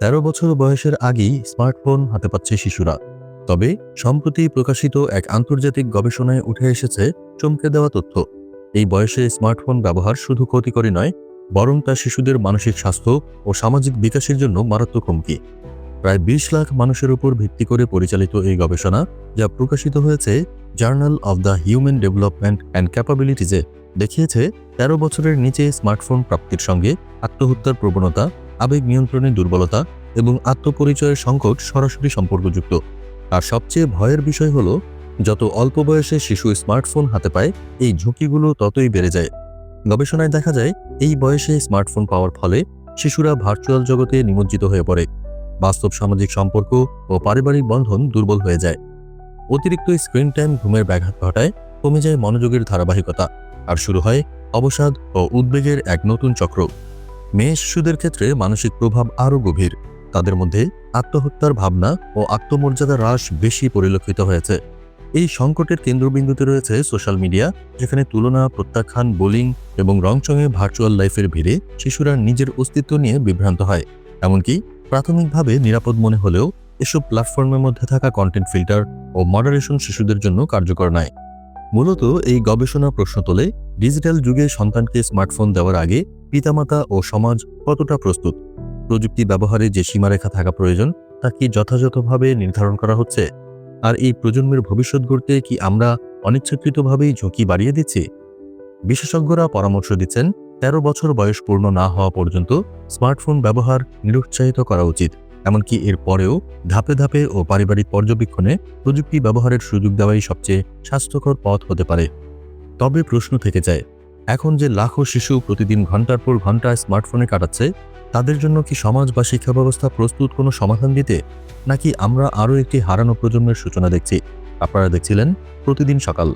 তেরো বছর বয়সের আগেই স্মার্টফোন হাতে পাচ্ছে শিশুরা। তবে সম্প্রতি প্রকাশিত এক আন্তর্জাতিক গবেষণায় উঠে এসেছে চমকে দেওয়া তথ্য। এই বয়সে স্মার্টফোন ব্যবহার শুধু ক্ষতিকরই নয়, বরং তা শিশুদের মানসিক স্বাস্থ্য ও সামাজিক বিকাশের জন্য মারাত্মক হুমকি। প্রায় বিশ লাখ মানুষের উপর ভিত্তি করে পরিচালিত এই গবেষণা, যা প্রকাশিত হয়েছে journal of the human development and ক্যাপাবিলিটিজে, দেখিয়েছে তেরো বছরের নিচে স্মার্টফোন প্রাপ্তির সঙ্গে আত্মহত্যার প্রবণতা আবেগ নিয়ন্ত্রণের দুর্বলতা এবং আত্মপরিচয়ের সংকট সরাসরি সম্পর্কযুক্ত। আর সবচেয়ে ভয়ের বিষয় হলো, যত অল্প বয়সে শিশু স্মার্টফোন হাতে পায়, এই ঝুঁকিগুলো ততই বেড়ে যায়। গবেষণায় দেখা যায়, এই বয়সে স্মার্টফোন পাওয়ার ফলে শিশুরা ভার্চুয়াল জগতে নিমজ্জিত হয়ে পড়ে। বাস্তব সামাজিক সম্পর্ক ও পারিবারিক বন্ধন দুর্বল হয়ে যায়। অতিরিক্ত স্ক্রিন টাইম ঘুমের ব্যাঘাত ঘটায়, কমে যায় মনোযোগের ধারাবাহিকতা। আর শুরু হয় অবসাদ ও উদ্বেগের এক নতুন চক্র। মেয়ে শিশুদের ক্ষেত্রে মানসিক প্রভাব আরও গভীর। তাদের মধ্যে আত্মহত্যার ভাবনা ও আত্মমর্যাদা হ্রাস বেশি পরিলক্ষিত হয়েছে। এই সংকটের কেন্দ্রবিন্দুতে রয়েছে সোশ্যাল মিডিয়া, যেখানে তুলনা, প্রত্যাখ্যান, বোলিং এবং রংচঙে ভার্চুয়াল লাইফের ভিড়ে শিশুরা নিজের অস্তিত্ব নিয়ে বিভ্রান্ত হয়। এমনকি প্রাথমিকভাবে নিরাপদ মনে হলেও এসব প্ল্যাটফর্মের মধ্যে থাকা কন্টেন্ট ফিল্টার ও মডারেশন শিশুদের জন্য কার্যকর নয়। মূলত এই গবেষণা প্রশ্ন তোলে ডিজিটাল যুগে সন্তানকে স্মার্টফোন দেওয়ার আগে পিতামাতা ও সমাজ কতটা প্রস্তুত? প্রযুক্তি ব্যবহারে যে সীমারেখা থাকা প্রয়োজন, তা কি যথাযথভাবে নির্ধারণ করা হচ্ছে? আর এই প্রজন্মের ভবিষ্যৎ গড়তে কি আমরা অনিচ্ছাকৃতভাবেই ঝুঁকি বাড়িয়ে দিচ্ছি? বিশেষজ্ঞরা পরামর্শ দিচ্ছেন, তেরো বছর বয়স পূর্ণ না হওয়া পর্যন্ত স্মার্টফোন ব্যবহার নিরুৎসাহিত করা উচিত। এমনকি এর পরেও ধাপে ধাপে ও পারিবারিক পর্যবেক্ষণে প্রযুক্তি ব্যবহারের সুযোগ দেওয়াই সবচেয়ে স্বাস্থ্যকর পথ হতে পারে। তবে প্রশ্ন থেকে যায়, এখন যে লাখো শিশু প্রতিদিন ঘণ্টার পর ঘণ্টা স্মার্টফোনে কাটাচ্ছে, তাদের জন্য কি সমাজ বা শিক্ষা ব্যবস্থা প্রস্তুত কোনো সমাধান দিতে, নাকি আমরা আরও একটি হারানো প্রজন্মের সূচনা দেখছি? আপনারা দেখছিলেন প্রতিদিন সকাল।